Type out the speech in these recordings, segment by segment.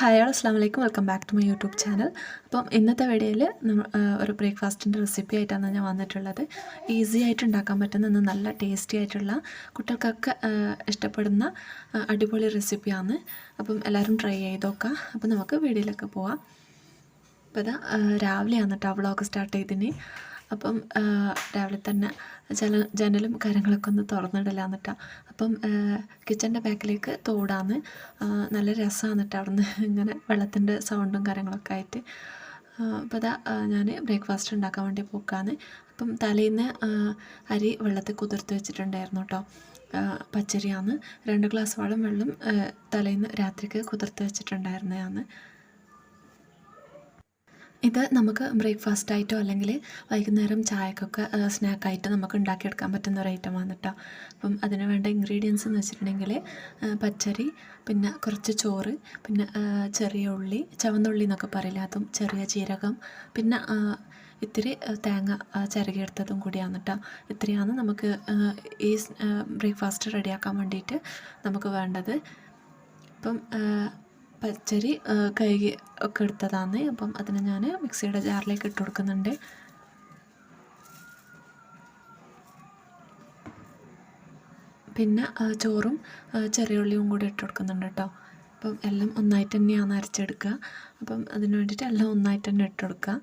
Hi all അസ്സാം വലൈക്കും welcome back to my YouTube channel അപ്പം ഇന്നത്തെ വീഡിയോയിൽ ഒരു ബ്രേക്ക്ഫാസ്റ്റിന്റെ റെസിപ്പി ആയിട്ടാണ് ഞാൻ വന്നിട്ടുള്ളത്. ഈസി ആയിട്ട് ഉണ്ടാക്കാൻ പറ്റുന്ന നല്ല ടേസ്റ്റി ആയിട്ടുള്ള കുട്ടികൾക്കൊക്കെ ഇഷ്ടപ്പെടുന്ന അടിപൊളി റെസിപ്പിയാണ് അപ്പം എല്ലാവരും ട്രൈ ചെയ്ത് നോക്കാം. അപ്പം നമുക്ക് വീഡിയോയിലൊക്കെ പോവാം. അപ്പോൾ അതാ രാവിലെയാണ് കേട്ടോ വ്ളോഗ് സ്റ്റാർട്ട് ചെയ്തിന്. അപ്പം രാവിലെ തന്നെ ജല ജനലും കാര്യങ്ങളൊക്കെ ഒന്ന് തുറന്നിടില്ല കേട്ടോ അപ്പം കിച്ചന്റെ ബാക്കിലേക്ക് തോടാന്ന് നല്ല രസമാണ് കേട്ടോ നിന്ന് ഇങ്ങനെ വെള്ളത്തിന്റെ സൗണ്ടും കാര്യങ്ങളൊക്കെ ആയിട്ട്. അപ്പോൾ അതാ ഞാൻ ബ്രേക്ക്ഫാസ്റ്റ് ഉണ്ടാക്കാൻ വേണ്ടി പോക്കാന്ന്. അപ്പം തലേന്ന് അരി വെള്ളത്തിൽ കുതിർത്ത് വെച്ചിട്ടുണ്ടായിരുന്നു കേട്ടോ പച്ചരിയാണ് രണ്ട് ഗ്ലാസ് വളം വെള്ളം തലേന്ന് രാത്രിക്ക് കുതിർത്ത് വെച്ചിട്ടുണ്ടായിരുന്നതാണ് ഇത് നമുക്ക് ബ്രേക്ക്ഫാസ്റ്റ് ആയിട്ടോ അല്ലെങ്കിൽ വൈകുന്നേരം ചായക്കൊക്കെ സ്നാക്കായിട്ട് നമുക്ക് ഉണ്ടാക്കിയെടുക്കാൻ പറ്റുന്ന ഒരു ഐറ്റമാണ് കേട്ടോ അപ്പം അതിന് വേണ്ട ഇൻഗ്രീഡിയൻസ് എന്ന് വെച്ചിട്ടുണ്ടെങ്കിൽ പച്ചരി പിന്നെ കുറച്ച് ചോറ് പിന്നെ ചെറിയ ഉള്ളി ചവന്നുള്ളി എന്നൊക്കെ പറയില്ല അതും ചെറിയ ജീരകം പിന്നെ ഇത്തിരി തേങ്ങ ചിരകിയെടുത്തതും കൂടിയാണ് കേട്ടോ ഇത്രയാണ് നമുക്ക് ഈ ബ്രേക്ക്ഫാസ്റ്റ് റെഡിയാക്കാൻ വേണ്ടിയിട്ട് നമുക്ക് വേണ്ടത്. അപ്പം പച്ചരി കഴുകി ഒക്കെ എടുത്തതാണ്. അപ്പം അതിന് ഞാൻ മിക്സിയുടെ ജാറിലേക്ക് ഇട്ട് കൊടുക്കുന്നുണ്ട്. പിന്നെ ചോറും ചെറിയുള്ളിയും കൂടി ഇട്ട് കൊടുക്കുന്നുണ്ട് കേട്ടോ. അപ്പം എല്ലാം ഒന്നായിട്ട് തന്നെയാണ് അരച്ചെടുക്കുക. അപ്പം അതിന് വേണ്ടിയിട്ട് എല്ലാം ഒന്നായിട്ട് തന്നെ ഇട്ട് കൊടുക്കുക.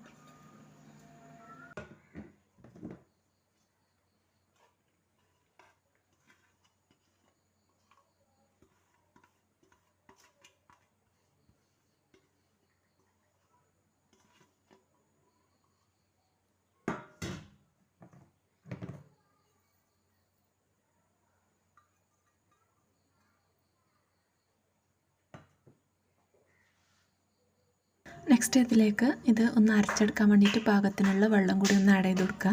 നെക്സ്റ്റ് ഇതിലേക്ക് ഇത് ഒന്ന് അരച്ചെടുക്കാൻ വേണ്ടിയിട്ട് പാകത്തിനുള്ള വെള്ളം കൂടി ഒന്ന് ആഡ് ചെയ്ത് കൊടുക്കുക.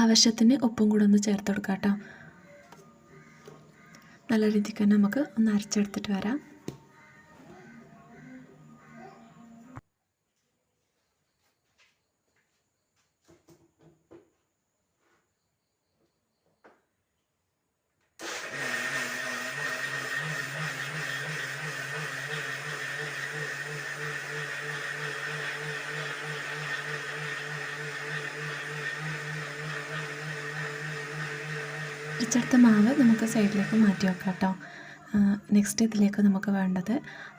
ആവശ്യത്തിന് ഉപ്പും കൂടെ ഒന്ന് ചേർത്ത് കൊടുക്കാം കേട്ടോ. നല്ല രീതിക്ക് തന്നെ നമുക്ക് ഒന്ന് അരച്ചെടുത്തിട്ട് വരാം. അരച്ചെടുത്ത മാവ് നമുക്ക് സൈഡിലേക്ക് മാറ്റി വെക്കാം കേട്ടോ. നെക്സ്റ്റ് ഇതിലേക്ക് നമുക്ക് വേണ്ടത്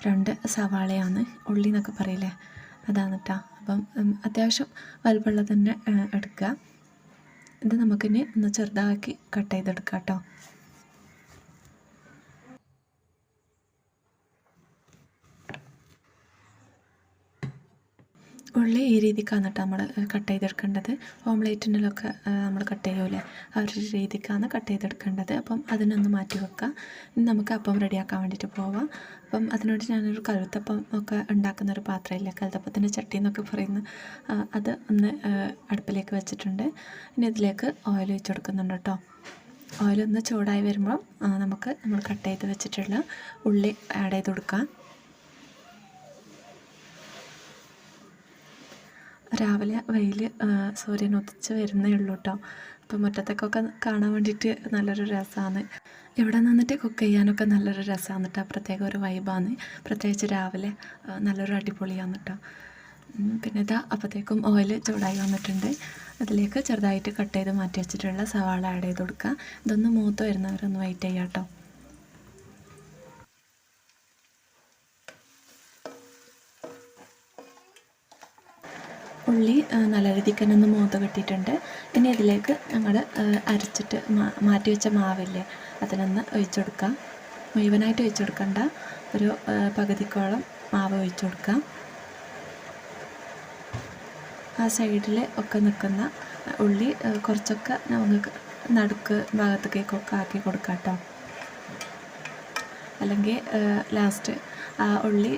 രണ്ട് സവാളയാണ്. ഉള്ളി എന്നൊക്കെ പറയില്ലേ? അതാണ് കേട്ടോ അപ്പം അത്യാവശ്യം വലുപ്പുള്ള തന്നെ എടുക്കുക. ഇത് നമുക്കിനി ഒന്ന് ചെറുതാക്കി കട്ട് ചെയ്തെടുക്കാം കേട്ടോ. ഉള്ളി ഈ രീതിക്കാണ് കേട്ടോ നമ്മൾ കട്ട് ചെയ്തെടുക്കേണ്ടത്. ഓംലേറ്റിനൊക്കെ നമ്മൾ കട്ട് ചെയ്യൂലേ? ആ ഒരു രീതിക്കാണ് കട്ട് ചെയ്തെടുക്കേണ്ടത്. അപ്പം അതിനൊന്ന് മാറ്റി വെക്കാം. നമുക്ക് അപ്പം റെഡിയാക്കാൻ വേണ്ടിയിട്ട് പോവാം. അപ്പം അതിനോട് ഞാനൊരു കഴുത്തപ്പം ഒക്കെ ഉണ്ടാക്കുന്ന ഒരു പാത്രമില്ല കഴുത്തപ്പത്തിന്റെ ചട്ടി എന്നൊക്കെ പറയുന്ന അത് ഒന്ന് അടുപ്പിലേക്ക് വെച്ചിട്ടുണ്ട്. ഇനി ഇതിലേക്ക് ഓയിൽ ഒഴിച്ച് കൊടുക്കുന്നുണ്ട് കേട്ടോ ഓയിലൊന്ന് ചൂടായി വരുമ്പോൾ നമുക്ക് നമ്മൾ കട്ട് ചെയ്ത് വെച്ചിട്ടുള്ള ഉള്ളി ആഡ് ചെയ്ത് കൊടുക്കാം. രാവിലെ വെയിൽ സൂര്യൻ ഉദിച്ച് വരുന്നേ ഉള്ളൂ കേട്ടോ അപ്പോൾ മുറ്റത്തേക്കൊക്കെ കാണാൻ വേണ്ടിയിട്ട് നല്ലൊരു രസമാണ് ഇവിടെ നിന്നിട്ട് കുക്ക് ചെയ്യാനൊക്കെ നല്ലൊരു രസമാണ് കേട്ടോ പ്രത്യേക ഒരു വൈബാണ് പ്രത്യേകിച്ച് രാവിലെ നല്ലൊരു അടിപൊളിയാണ് കേട്ടോ പിന്നെ ഇതാ അപ്പോഴത്തേക്കും ഓയിൽ ചൂടായി വന്നിട്ടുണ്ട്. അതിലേക്ക് ചെറുതായിട്ട് കട്ട് ചെയ്ത് മാറ്റി വെച്ചിട്ടുള്ള സവാള ആഡ് ചെയ്ത് കൊടുക്കുക ഇതൊന്ന് മൂത്ത് വരുന്നവരൊന്ന് വെയിറ്റ് ചെയ്യാം കേട്ടോ ഉള്ളി നല്ല രീതിക്ക് തന്നെ ഒന്ന് മൂത്ത് കിട്ടിയിട്ടുണ്ട്. ഇനി ഇതിലേക്ക് ഞങ്ങൾ അരച്ചിട്ട് മാറ്റി വെച്ച മാവില്ലേ അതിനൊന്ന് ഒഴിച്ചു കൊടുക്കാം. മുഴുവനായിട്ട് ഒഴിച്ചു കൊടുക്കണ്ട. ഒരു പകുതിക്കോളം മാവ് ഒഴിച്ചു കൊടുക്കാം. ആ സൈഡിൽ ഒക്കെ നിൽക്കുന്ന ഉള്ളി കുറച്ചൊക്കെ നമുക്ക് നടുക്ക് ഭാഗത്തേക്കൊക്കെ ആക്കി കൊടുക്കാം കേട്ടോ. അല്ലെങ്കിൽ ലാസ്റ്റ് ആ ഉള്ളി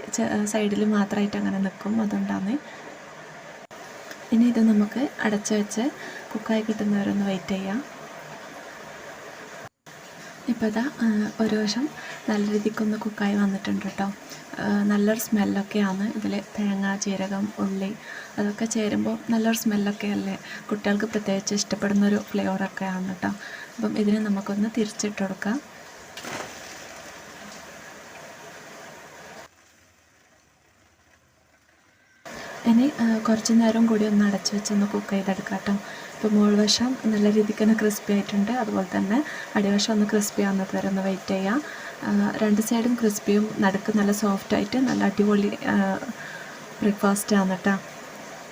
സൈഡിൽ മാത്രമായിട്ട് അങ്ങനെ നിൽക്കും. അതുകൊണ്ടാണ് ഇനി ഇത് നമുക്ക് അടച്ചു വെച്ച് കുക്കായി കിട്ടുന്നവരൊന്ന് വെയിറ്റ് ചെയ്യാം. ഇപ്പോൾ ഇതാ ഒരു വശം നല്ല രീതിക്കൊന്ന് കുക്കായി വന്നിട്ടുണ്ട് കേട്ടോ നല്ലൊരു സ്മെല്ലൊക്കെയാണ് ഇതിൽ തേങ്ങ ജീരകം ഉള്ളി അതൊക്കെ ചേരുമ്പോൾ നല്ലൊരു സ്മെല്ലൊക്കെ അല്ലേ? കുട്ടികൾക്ക് പ്രത്യേകിച്ച് ഇഷ്ടപ്പെടുന്നൊരു ഫ്ലേവറൊക്കെയാണ് കേട്ടോ അപ്പം ഇതിന് നമുക്കൊന്ന് തിരിച്ചിട്ട് കൊടുക്കാം. ഇനി കുറച്ച് നേരം കൂടി ഒന്ന് അടച്ച് വെച്ചൊന്ന് കുക്ക് ചെയ്തെടുക്കാം കേട്ടോ. ഇപ്പോൾ മുകൾ വശം നല്ല രീതിക്ക് തന്നെ ക്രിസ്പി ആയിട്ടുണ്ട്. അതുപോലെ തന്നെ അടിവശം ഒന്ന് ക്രിസ്പി ആവുന്നത് വരെ ഒന്ന് വെയിറ്റ് ചെയ്യാം. രണ്ട് സൈഡും ക്രിസ്പിയും നടുക്ക് നല്ല സോഫ്റ്റ് ആയിട്ട് നല്ല അടിപൊളി ബ്രേക്ക്ഫാസ്റ്റ് ആണ് കേട്ടോ.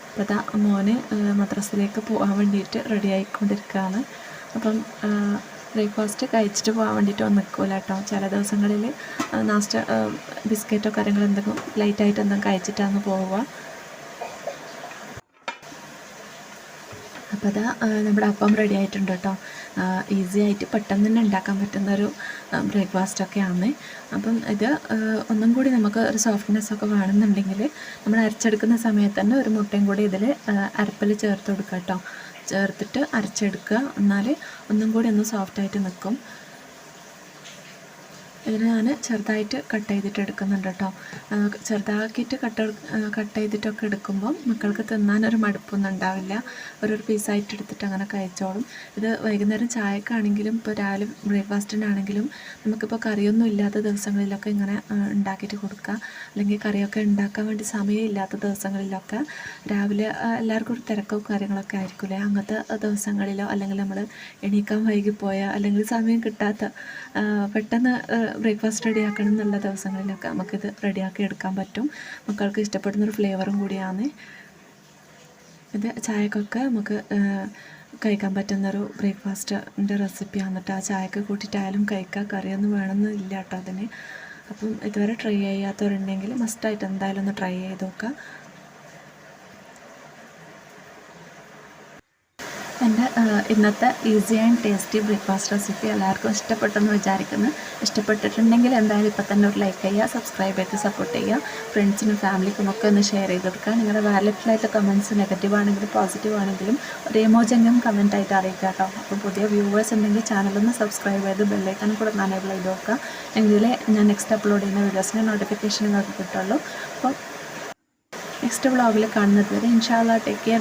അപ്പോൾ അതാ മോന് മദ്രസയിലേക്ക് പോകാൻ വേണ്ടിയിട്ട് റെഡി ആയിക്കൊണ്ടിരിക്കുകയാണ്. അപ്പം ബ്രേക്ക്ഫാസ്റ്റ് കഴിച്ചിട്ട് പോകാൻ വേണ്ടിയിട്ട് നിൽക്കില്ല കേട്ടോ. ചില ദിവസങ്ങളിൽ നാസ്റ്റ ബിസ്ക്കറ്റോ കാര്യങ്ങളോ എന്തെങ്കിലും ലൈറ്റായിട്ട് എന്തെങ്കിലും കഴിച്ചിട്ടാണ് പോവുക. അപ്പോൾ അതാ നമ്മുടെ അപ്പം റെഡി ആയിട്ടുണ്ട് കേട്ടോ ഈസി ആയിട്ട് പെട്ടെന്ന് തന്നെ ഉണ്ടാക്കാൻ പറ്റുന്നൊരു ബ്രേക്ക്ഫാസ്റ്റൊക്കെയാണ് അപ്പം ഇത് ഒന്നും കൂടി നമുക്ക് ഒരു സോഫ്റ്റ്നെസ് ഒക്കെ വേണമെന്നുണ്ടെങ്കിൽ നമ്മൾ അരച്ചെടുക്കുന്ന സമയത്ത് തന്നെ ഒരു മുട്ടയും കൂടി ഇതിൽ അരപ്പിൽ ചേർത്ത് കൊടുക്കുക കേട്ടോ ചേർത്തിട്ട് അരച്ചെടുക്കുക. എന്നാൽ ഒന്നും കൂടി ഒന്ന് സോഫ്റ്റായിട്ട് നിൽക്കും ഇതിന് ഞാൻ ചെറുതായിട്ട് കട്ട് ചെയ്തിട്ട് എടുക്കുന്നുണ്ട് കേട്ടോ. ചെറുതാക്കിയിട്ട് കട്ട് കട്ട് ചെയ്തിട്ടൊക്കെ എടുക്കുമ്പം മക്കൾക്ക് തിന്നാനൊരു മടുപ്പൊന്നും ഉണ്ടാവില്ല. ഒരു പീസായിട്ട് എടുത്തിട്ട് അങ്ങനെ കഴിച്ചോളും. ഇത് വൈകുന്നേരം ചായക്കാണെങ്കിലും ഇപ്പോൾ രാവിലെ ബ്രേക്ക്ഫാസ്റ്റിനാണെങ്കിലും നമുക്കിപ്പോൾ കറിയൊന്നും ഇല്ലാത്ത ദിവസങ്ങളിലൊക്കെ ഇങ്ങനെ ഉണ്ടാക്കിയിട്ട് കൊടുക്കുക അല്ലെങ്കിൽ കറിയൊക്കെ ഉണ്ടാക്കാൻ വേണ്ടി സമയമില്ലാത്ത ദിവസങ്ങളിലൊക്കെ രാവിലെ എല്ലാവർക്കും ഒരു തിരക്കും കാര്യങ്ങളൊക്കെ ആയിരിക്കില്ലേ? അങ്ങനത്തെ ദിവസങ്ങളിലോ അല്ലെങ്കിൽ നമ്മൾ എണീക്കാൻ വൈകിപ്പോയ അല്ലെങ്കിൽ സമയം കിട്ടാത്ത പെട്ടെന്ന് ബ്രേക്ക്ഫാസ്റ്റ് റെഡി റെഡിയാക്കണം എന്നുള്ള ദിവസങ്ങളിലൊക്കെ നമുക്കിത് റെഡിയാക്കി എടുക്കാൻ പറ്റും. മക്കൾക്ക് ഇഷ്ടപ്പെടുന്നൊരു ഫ്ലേവറും കൂടിയാണ്. ഇത് ചായക്കൊക്കെ നമുക്ക് കഴിക്കാൻ പറ്റുന്നൊരു ബ്രേക്ക്ഫാസ്റ്റിന്റെ റെസിപ്പിയാണ് കേട്ടോ. ആ ചായക്ക് കൂട്ടിയിട്ടായാലും കഴിക്കാം. കറിയൊന്നും വേണമെന്നില്ല കേട്ടോ അതിന്. അപ്പം ഇതുവരെ ട്രൈ ചെയ്യാത്തവരുണ്ടെങ്കിൽ മസ്റ്റായിട്ട് എന്തായാലും ഒന്ന് ട്രൈ ചെയ്ത് നോക്കുക. എന്റെ ഇന്നത്തെ easy and tasty breakfast recipe എല്ലാവർക്കും ഇഷ്ടപ്പെട്ടെന്ന് വിചാരിക്കുന്നു. ഇഷ്ടപ്പെട്ടിട്ടുണ്ടെങ്കിൽ എന്തായാലും ഇപ്പം തന്നെ ഒരു ലൈക്ക് ചെയ്യുക സബ്സ്ക്രൈബ് ചെയ്ത് സപ്പോർട്ട് ചെയ്യുക. ഫ്രണ്ട്സിനും ഫാമിലിക്കും ഒക്കെ ഒന്ന് ഷെയർ ചെയ്ത് കൊടുക്കുക. നിങ്ങളുടെ വാലറ്റിലായിട്ട് കമന്റ്സ് നെഗറ്റീവ് ആണെങ്കിലും പോസിറ്റീവ് ആണെങ്കിലും ഒരു എമോജെങ്കിലും കമന്റ് ആയിട്ട് അറിയിക്കുക കേട്ടോ. അപ്പോൾ പുതിയ വ്യൂവേഴ്സ് ഉണ്ടെങ്കിൽ ചാനലൊന്ന് സബ്സ്ക്രൈബ് ചെയ്ത് ബെല്ലൈക്കൺ കൂടെ എനേബിൾ ചെയ്ത് നോക്കുക എങ്കിലേ ഞാൻ നെക്സ്റ്റ് അപ്ലോഡ് ചെയ്യുന്ന വീഡിയോസിന്റെ നോട്ടിഫിക്കേഷൻ നിങ്ങൾക്ക് കിട്ടുള്ളൂ. അപ്പോൾ നെക്സ്റ്റ് വ്ളോഗിൽ കാണുന്നത് വരെ ഇൻഷാല്ല ടേക്ക് കെയർ